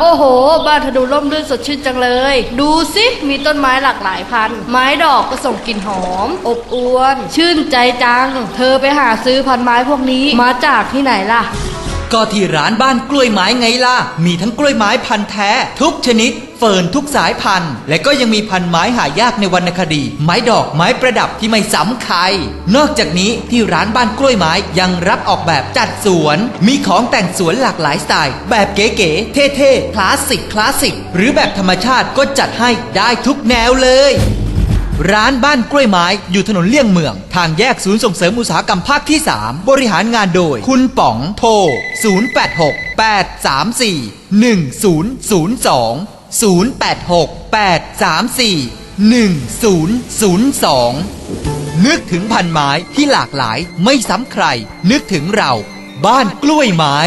โอ้โห บ้านเธอดูร่มรื่นสดชื่นจังเลย ดูสิมีต้นไม้หลากหลายพันธุ์ไม้ดอกก็ส่งกลิ่นหอม อบอวน ชื่นใจจัง เธอไปหาซื้อพันไม้พวกนี้มาจากที่ไหนล่ะ ก็ที่ร้านบ้านกล้วยไม้ไงล่ะ มีทั้งกล้วยไม้พันธุ์แท้ ทุกชนิด เฟิร์นทุกสายพันธุ์ และก็ยังมีพันไม้หายากในวรรณคดี ไม้ดอกไม้ประดับที่ไม่ซ้ำใคร นอกจากนี้ที่ร้านบ้านกล้วยไม้ยังรับออกแบบจัดสวน มีของแต่งสวนหลากหลายสไตล์ แบบเก๋ๆเท่ๆคลาสสิกคลาสสิกหรือแบบธรรมชาติก็จัดให้ได้ทุกแนวเลย ร้านบ้านกล้วยไม้อยู่ถนนเลี่ยงเมือง ทางแยกศูนย์ส่งเสริมอุตสาหกรรมภาคที่ 3 บริหารงานโดย คุณป๋องโทร 086 834 1002 086 834 1002 นึกถึงพันไม้ที่หลากหลายไม่ซ้ำใคร นึกถึงเรา บ้านกล้วยไม้